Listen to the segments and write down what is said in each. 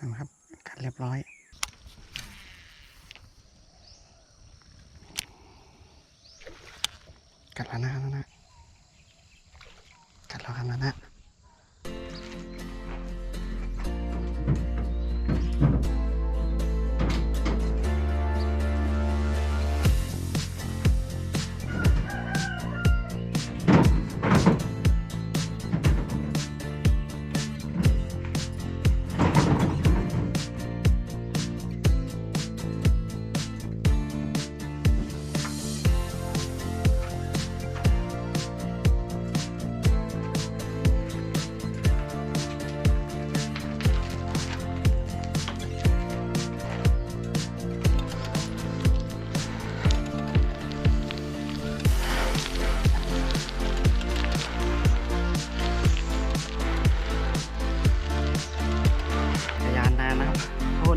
นะครับกัดเรียบร้อยกัดแล้วนะนะกัดแล้วครับนะ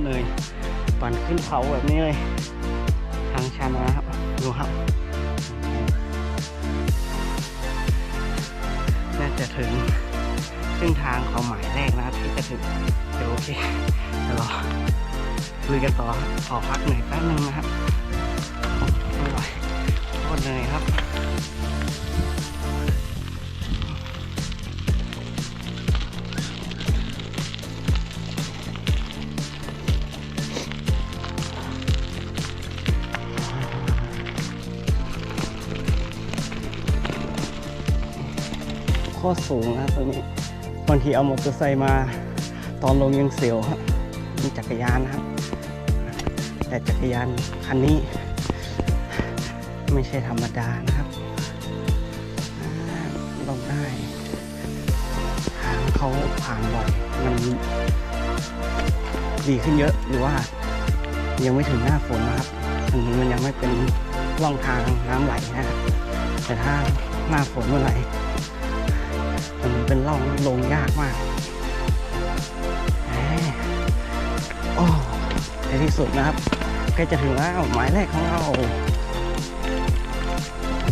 เหนื่อยปั่นขึ้นเขาแบบนี้เลย ทางชันนะครับ ดูครับ น่าจะถึงครึ่งทางของหมายแรกนะครับที่จะถึง เดี๋ยวโอเคเดี๋ยวรอลุยกันต่อขอพักเหนื่อยแป๊บนึงนะครับไม่ไหวโคตรเหนื่อยครับ โคตรสูงนะตัวนี้บางทีเอามอเตอร์ไซค์มาตอนลงยังเสียวครับมีจักรยานนะครับ แต่จักรยานคันนี้ ไม่ใช่ธรรมดานะครับลงได้ทางเขาผ่านบ่อยมันดีขึ้นเยอะหรือว่ายังไม่ถึงหน้าฝนนะครับถนนมันยังไม่เป็นร่องทางน้ำไหลนะครับแต่ถ้าหน้าฝนเมื่อไหร่ มันเป็นร่องลงยากมากโอ้ในที่สุดนะครับใกล้จะถึงแล้วหมายแรกของเรา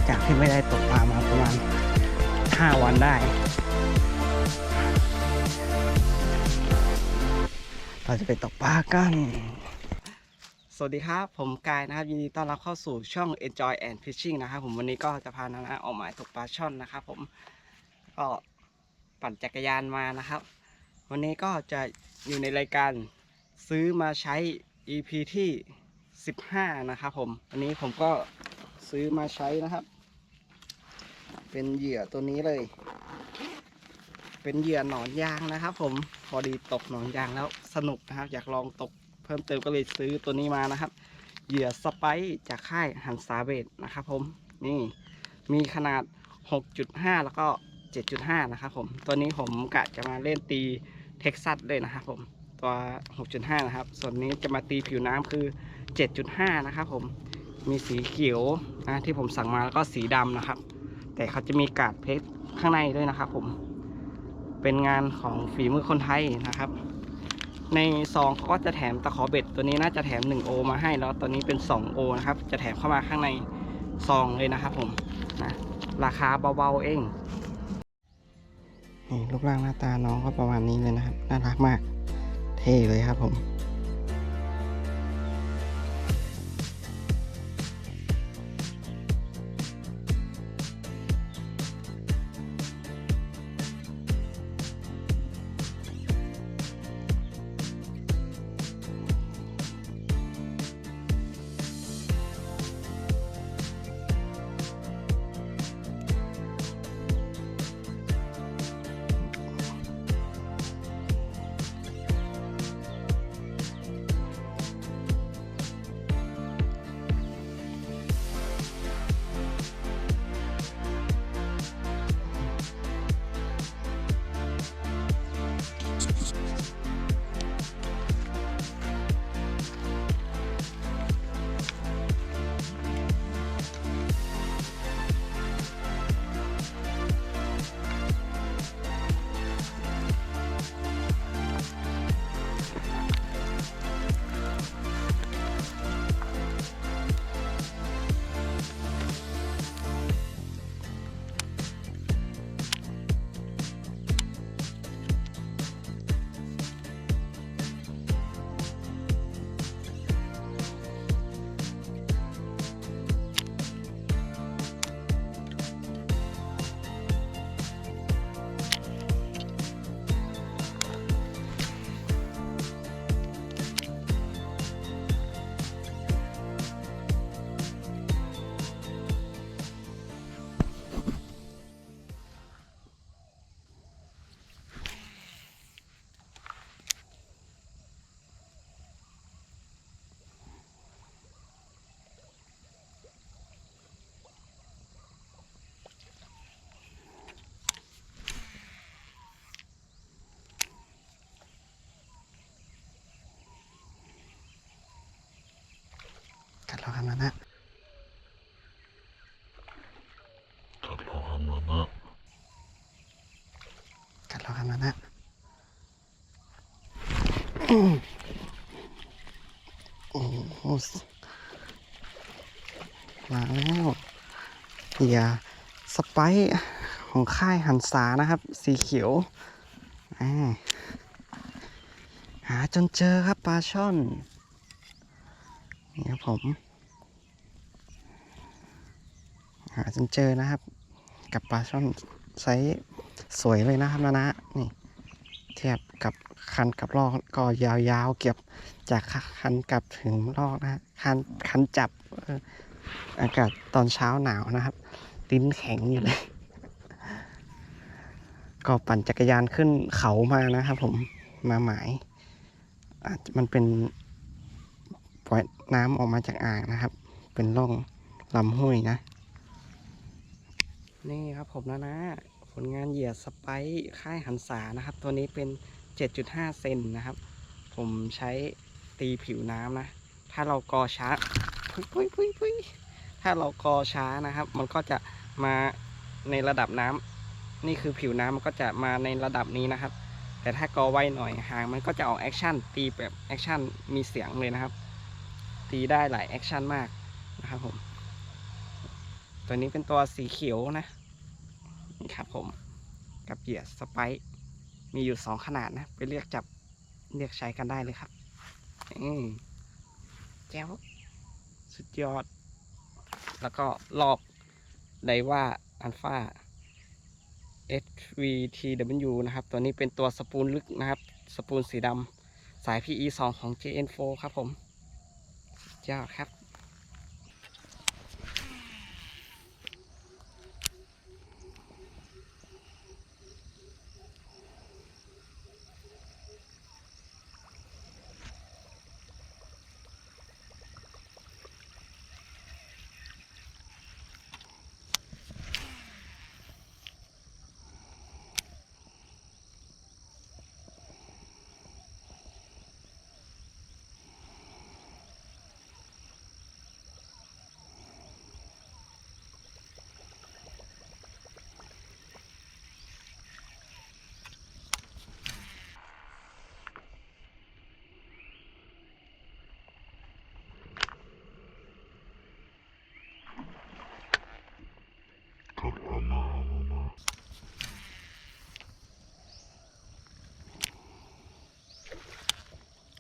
จากที่ไม่ได้ตกปลามาประมาณ 5 วันได้ เราจะไปตกปลากันสวัสดีครับ ผมกายนะครับ ยินดีต้อนรับเข้าสู่ช่อง Enjoy and Fishing นะครับผมวันนี้ก็จะพานานะออกหมายตกปลาช่อนนะครับผมก็ ปั่นจักรยานมานะครับ วันนี้ก็จะอยู่ในรายการซื้อมาใช้ EP ที่ 15 นะครับผมวันนี้ผมก็ซื้อมาใช้นะครับ เป็นเหยื่อตัวนี้เลย เป็นเหยื่อหนอนยางนะครับ ผมพอดีตกหนอนยางแล้วสนุกนะครับ อยากลองตกเพิ่มเติมก็เลยซื้อตัวนี้มานะครับ เหยื่อสไปซ์จากค่ายหันซาเบดนะครับ ผมนี่มีขนาด 6.5 แล้วก็ 7.5 นะครับผม ตัวนี้ผมกะจะมาเล่นตีเท็กซัสเลยนะครับผม ตัว 6.5 นะครับ ส่วนนี้จะมาตีผิวน้ำคือ 7.5 นะครับผม มีสีเขียวนะที่ผมสั่งมาแล้วก็สีดำนะครับ แต่เขาจะมีกาดเพชรข้างในด้วยนะครับผม เป็นงานของฝีมือคนไทยนะครับ ในซองเขาก็จะแถมตะขอเบ็ดตัวนี้น่าจะแถม 1 โอ มาให้แล้วตัวนี้เป็น 2 โอนะครับ จะแถมเข้ามาข้างในซองเลยนะครับผมนะราคาเบาๆเอง นี่รูปร่างหน้าตาน้องก็ประมาณนี้เลยนะครับ น่ารักมาก เท่เลยครับผม ระคำนั้นนะกัดเราคำนั้นนะกัดเราคำนั้นนะโอ้โหมาแล้วเหยือสไปของค่ายหันสานะครับ สีเขียวหาจนเจอครับปลาช่อนนี่ครับผม หาจนเจอนะครับ กับปลาช่อนไซส์สวยเลยนะครับนะนะนี่เทียบกับคันกับลอกก็ยาวๆเก็บจากคันกับถึงลอกนะฮะคันคันจับอากาศตอนเช้าหนาวนะครับ ลิ้นแข็งอยู่เลย ก็ปั่นจักรยานขึ้นเขามานะครับผมมาหมายอาจมันเป็นปล่อยน้ำออกมาจากอ่างนะครับ เป็นร่องลำห้วยนะ นี่ครับผมนะนะ ผลงานเหยื่อสไปค่ายหันษานะครับ ตัวนี้เป็น 7.5 เซนนะครับ ผมใช้ตีผิวน้ำนะ ถ้าเรากอช้าพุยพุยพุยพุยถ้าเรากอช้านะครับ มันก็จะมาในระดับน้ำนี่คือผิวน้ำมันก็จะมาในระดับนี้นะครับ แต่ถ้ากอไวหน่อยหางมันก็จะออกแอคชั่นตีแบบแอคชั่นมีเสียงเลยนะครับ ตีได้หลายแอคชั่นมากนะครับผมตัวนี้เป็นตัวสีเขียวนะ นี่ครับผมกับเหยื่อสไปซ์มีอยู่สองขนาดนะ ไปเลือกจับเลือกใช้กันได้เลยครับอืมแจ้วสุดยอด แล้วก็รอบไดว่าอัลฟา HVTW นะครับ ตัวนี้เป็นตัวสปูลลึกนะครับ สปูลสีดำสาย PE 2 ของ JN4 ครับผมสุดยอดครับ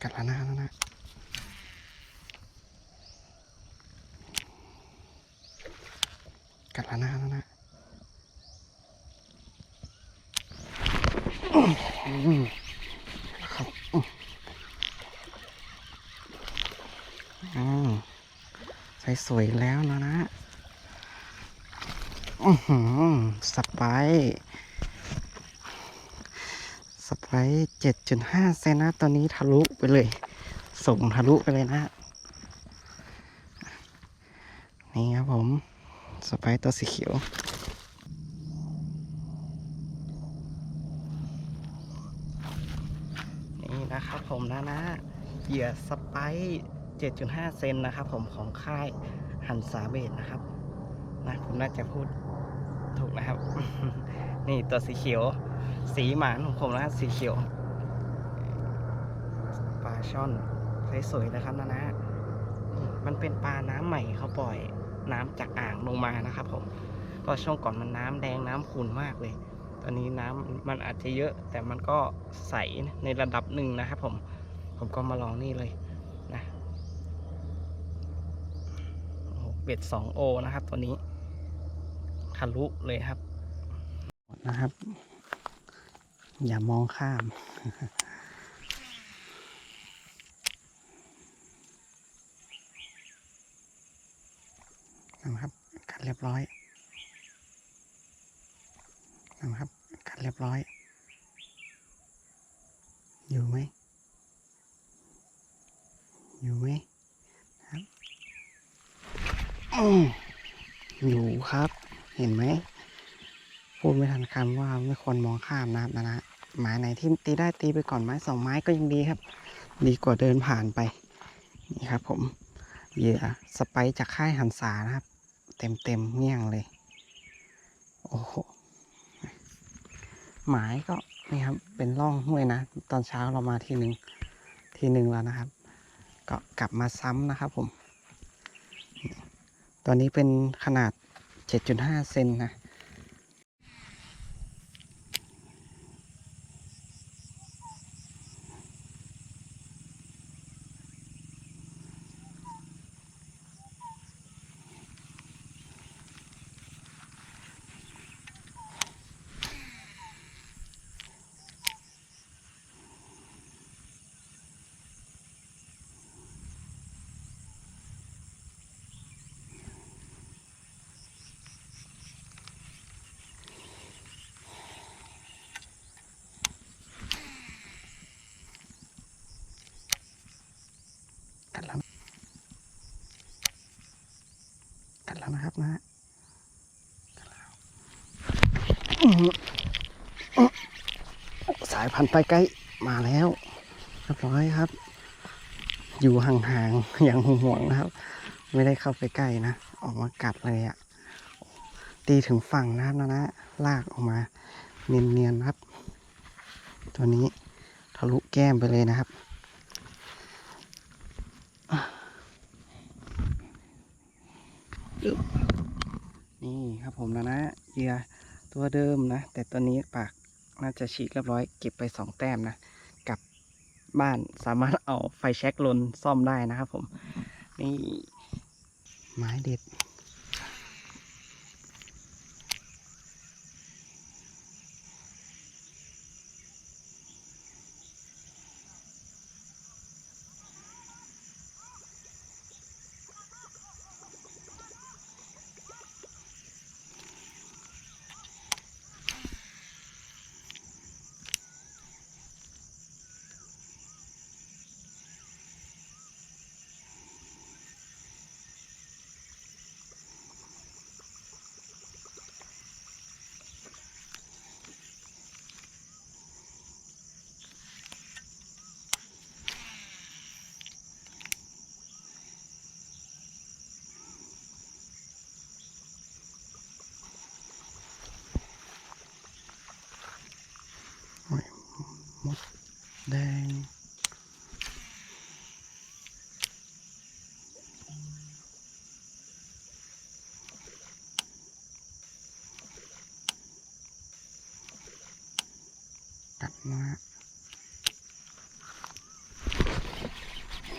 กัดละหน้าแล้วนะกัดละหน้าแล้วนะครับอืมใส่สวยแล้วนะนะ อือหือสไป ซ์สไปเจ็ดจุดห้าเซนนะตัวนี้ทะลุไปเลย ส่งทะลุไปเลยนะ นี่ครับผมสไปซ์ตัวสีเขียวนี่นะครับผมนะนะเหยื่อสไปซ์7.5 เซนนะครับผมของค่ายหันสาเบดนะครับนะผมน่าจะพูดถูกนะครับ นี่ตัวสีเขียว สีหมานของผมนะครับสีเขียวปลาช่อนสวยๆนะครับนะนะมันเป็นปลาน้ำใหม่เขาปล่อยน้ำจากอ่างลงมานะครับผมก็ช่วงก่อนมันน้ำแดงน้ำขุ่นมากเลย ตอนนี้น้ำมันอาจจะเยอะ แต่มันก็ใสในระดับหนึ่งนะครับผม ผมก็มาลองนี่เลยนะเบ็ดสองโอนะครับตัวนี้ทะลุเลยครับ นะครับ อย่ามองข้ามนะครับกัดเรียบร้อยนะครับกัดเรียบร้อย อยู่ไหมอยู่ไหมครับอืมอยู่ครับ เห็นไหม พูดไม่ทันคำว่าไม่ควรมองข้ามนะครับนะนะหมายไหนที่ตีได้ตีไปก่อนไม้สองไม้ก็ยังดีครับ ดีกว่าเดินผ่านไปนี่ครับ ผมเหยื่อสไปซ์จากค่ายหันษานะครับ เต็มเต็มเงี้ยงเลย โอ้โหหมายก็นี่ครับเป็นร่องห้วยนะ ตอนเช้าเรามาทีหนึ่งทีหนึ่งแล้วนะครับ ก็กลับมาซ้ำนะครับผมตัวนี้เป็นขนาด 7.5 เซนนะ นะฮะสายพันธุ์ไปไกล้มาแล้วเรียบร้อยครับ อยู่ห่างๆอย่างห่วงๆนะครับ ไม่ได้เข้าไปใกล้นะ ออกมากัดเลยอะ่ะตีถึงฝั่งนะครับนะนะลากออกมาเนียนๆนะครับ ตัวนี้ทะลุแก้มไปเลยนะครับ นี่ครับผมนะนะเหยื่อตัวเดิมนะ แต่ตัวนี้ปากน่าจะฉีกเรียบร้อยเก็บไปสองแต้มนะกลับบ้านสามารถเอาไฟแช็กลนซ่อมได้นะครับผม นี่ไม้เด็ด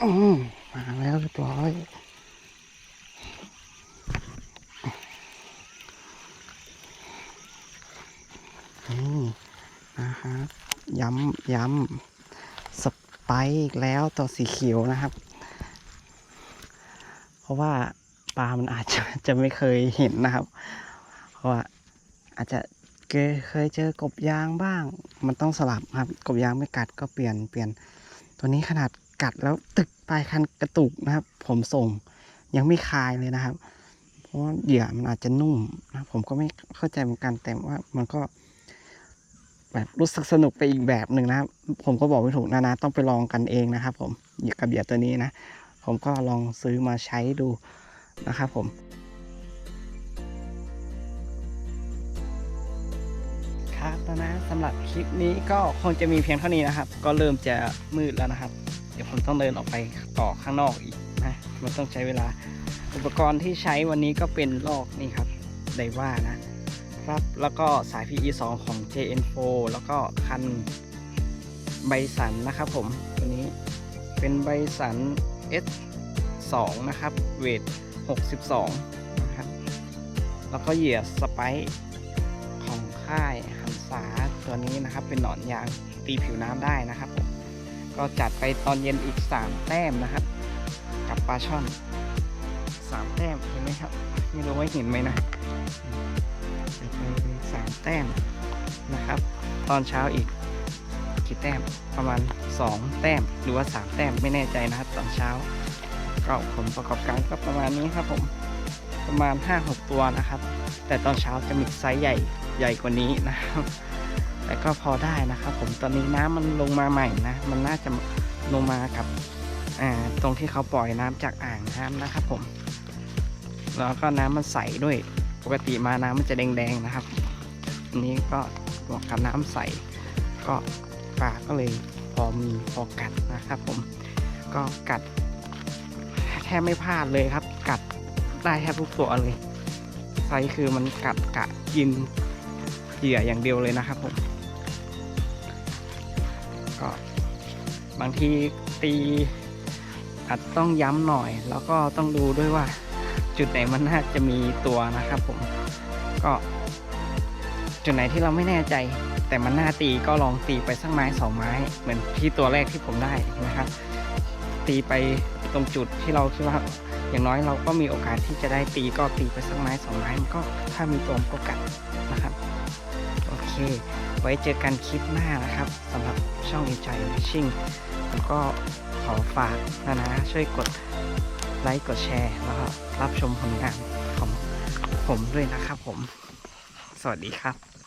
อืมมาแล้วเรียบร้อยนี่นะครับย้ำย้ำสไปอีกแล้วตัวสีเขียวนะครับ เพราะว่าปลามันอาจจะจะไม่เคยเห็นนะครับ เพราะว่าอาจจะเคยเคยเจอกบยางบ้าง มันต้องสลับครับ กบยางไม่กัดก็เปลี่ยนเปลี่ยนตัวนี้ขนาด กัดแล้วตึกปลายคันกระตุกนะครับ ผมส่งยังไม่คายเลยนะครับ เพราะเหยื่อมันอาจจะนุ่มนะผมก็ไม่เข้าใจเหมือนกันแต่ว่ามันก็ แบบรู้สึกสนุกไปอีกแบบหนึ่งนะครับ ผมก็บอกไม่ถูกนะนะต้องไปลองกันเองนะครับ ผมเหยื่อกับเหยื่อตัวนี้นะ ผมก็ลองซื้อมาใช้ดูนะครับผมครับนะสำหรับคลิปนี้ก็คงจะมีเพียงเท่านี้นะครับ ก็เริ่มจะมืดแล้วนะครับ ดี๋ยวผมต้องเดินออกไปต่อข้างนอกอีกนะมันต้องใช้เวลาอุปกรณ์ที่ใช้วันนี้ก็เป็นลอกนี่ครับไดว่านะครับแล้วก็สาย PE 2 ของ JN4 แล้วก็คันใบสันนะครับผมตัวนี้เป็นใบสัน S2 นะครับเวท 62นะครับแล้วก็เหยื่อสไปซ์ของค่ายหันษาตัวนี้นะครับเป็นหนอนยางตีผิวน้ำได้นะครับผ ก็จัดไปตอนเย็นอีก 3 แต้มนะครับ กับปลาช่อน 3 แต้มเห็นไหมครับ ไม่รู้ว่าเห็นไหมนะจัดไปสามแต้มนะครับ ตอนเช้าอีกกี่แต้มประมาณ 2 แต้มหรือว่า 3 แต้มไม่แน่ใจนะครับตอนเช้า ก็ผลประกอบการก็ประมาณนี้ครับผมประมาณ 5-6 ตัวนะครับ แต่ตอนเช้าจะมีไซส์ใหญ่ใหญ่กว่านี้นะครับ แต่ก็พอได้นะครับ ผมตอนนี้น้ำมันลงมาใหม่นะ มันน่าจะลงมากับตรงที่เขาปล่อยน้ำจากอ่างน้ำนะครับ ผม แล้วก็น้ำมันใสด้วย ปกติมาน้ำมันจะแดงๆนะครับ อันนี้ก็บวกกับน้ำใส ก็ปลาก็เลยพอมีพอกัดนะครับ ผม ก็กัดแทบไม่พลาดเลยครับ กัดได้แทบทุกตัวเลยไซคือมันกัดกะกินเหยื่ออย่างเดียวเลยนะครับผมางทีตีอาจต้องย้ำหน่อย แล้วก็ต้องดูด้วยว่าจุดไหนมันน่าจะมีตัวนะครับผมก็จุดไหนที่เราไม่แน่ใจ แต่มันน่าตีก็ลองตีไปสักไม้สองไม้ เหมือนที่ตัวแรกที่ผมได้นะครับ ตีไปตรงจุดที่เราคิดว่าอย่างน้อยเราก็มีโอกาสที่จะได้ตีก็ตีไปสักไม้สองไม้มันก็ถ้ามีตัวก็กัดนะครับ โอเค ไว้เจอกันคลิปหน้านะครับสำหรับช่อง Enjoy Fishing ผมก็ขอฝากนะนะ ช่วยกดไลค์กดแชร์แล้วก็รับชมผลงานของผมด้วยนะครับผม สวัสดีครับ